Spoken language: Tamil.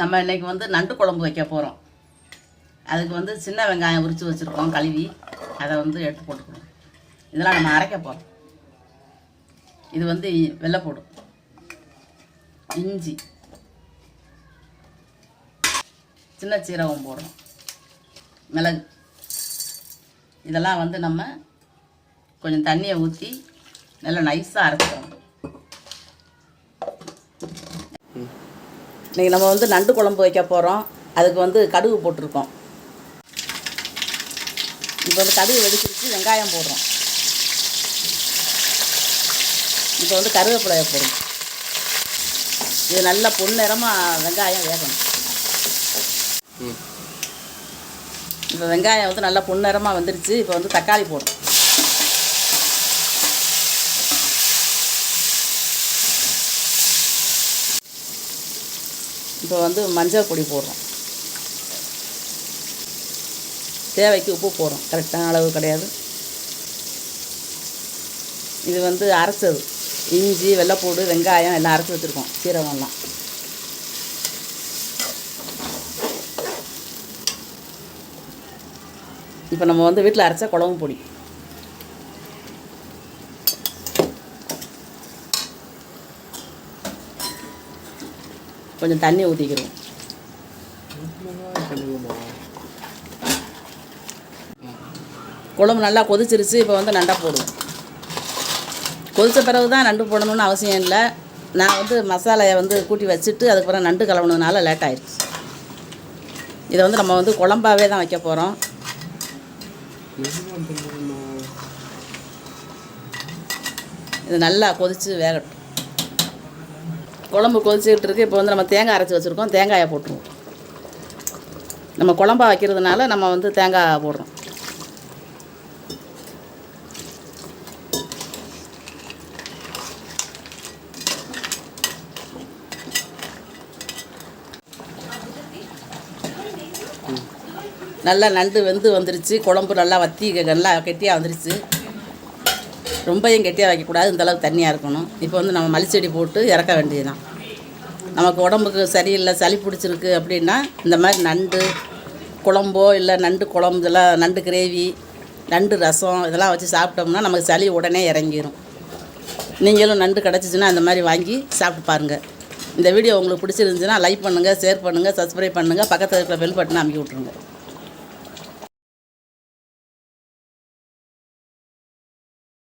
நம்ம இன்றைக்கி வந்து நண்டு குழம்பு வைக்க போகிறோம் அதுக்கு வந்து சின்ன வெங்காயம் உரித்து வச்சுருக்கோம் கழுவி. அதை வந்து எடுத்து போட்டுக்கணும். இதெல்லாம் நம்ம அரைக்க போகிறோம் இது வந்து இ- வெள்ளைப்பூடு இஞ்சி. சின்ன சீரகம் போடுறோம். மிளகு. இதெல்லாம் வந்து நம்ம கொஞ்சம் தண்ணியை ஊற்றி நல்லா நைஸாக அரைச்சிக்கணும். இன்றைக்கி நம்ம வந்து நண்டு குழம்பு வைக்க போகிறோம் அதுக்கு வந்து கடுகு போட்டிருக்கோம். இப்போ வந்து கடுகு வெடிச்சிருச்சு வெங்காயம் போடுறோம். இப்போ வந்து கருவேப்பிலையை போடுறோம். இது நல்ல பொன்னிறமாக வெங்காயம் வேகணும். இப்போ வெங்காயம் வந்து நல்லா பொன்னிறமாக வந்துருச்சு. இப்போ வந்து தக்காளி போடுறோம். இப்போ வந்து மஞ்சள் பொடி போடுறோம். தேவைக்கு உப்பு போடுறோம். கரெக்டான அளவு கிடையாது. இது வந்து அரைச்சது. இஞ்சி வெள்ளைப்பூடு வெங்காயம் எல்லாம் அரைச்சி வச்சுருக்கோம். சீரகம்லாம். இப்போ நம்ம வந்து வீட்டில் அரைச்ச குழம்பு பொடி. கொஞ்சம் தண்ணி ஊற்றிக்கிறோம் குழம்பு நல்லா கொதிச்சிருச்சு இப்போ வந்து நண்டை போடுவோம். கொதித்த பிறகு தான் நண்டு போடணும்னு அவசியம் இல்லை. நான் வந்து மசாலையை வந்து கூட்டி வச்சுட்டு அதுக்கப்புறம் நண்டு கலவுனதுனால லேட் ஆயிடுச்சு. இதை வந்து நம்ம வந்து குழம்பாகவே தான் வைக்க போகிறோம் இது நல்லா கொதித்து வேகட்டும். குழம்பு கொதிச்சுக்கிட்டு இருக்கு. இப்போ வந்து நம்ம தேங்காய் அரைச்சி வச்சுருக்கோம். தேங்காயை போட்டுருவோம். நம்ம குழம்பா வைக்கிறதுனால நம்ம வந்து தேங்காய் போடுறோம். நல்லா நண்டு வெந்து வந்துருச்சு. குழம்பு நல்லா வத்தி நல்லா கெட்டியாக வந்துருச்சு. ரொம்பையும் கெட்டியாக வைக்கக்கூடாது இந்தளவுக்கு தண்ணியாக இருக்கணும். இப்போ வந்து நம்ம மல்லிச்செடி போட்டு இறக்க வேண்டியதுதான். நமக்கு உடம்புக்கு சரியில்லை சளி பிடிச்சிருக்கு அப்படின்னா இந்த மாதிரி நண்டு குழம்போ இல்லை நண்டு குழம்பு இதெல்லாம் நண்டு கிரேவி நண்டு ரசம் இதெல்லாம் வச்சு சாப்பிட்டோம்னா நமக்கு சளி உடனே இறங்கிரும். நீங்களும் நண்டு கிடச்சிச்சின்னா அந்த மாதிரி வாங்கி சாப்பிட்டு பாருங்கள் இந்த வீடியோ உங்களுக்கு பிடிச்சிருந்துச்சுன்னா லைக் பண்ணுங்கள் ஷேர் பண்ணுங்கள் சப்ஸ்கிரைப் பண்ணுங்கள் பக்கத்தில் இருக்கிற பெல் பட்டனை அமுக்கி விட்ருங்க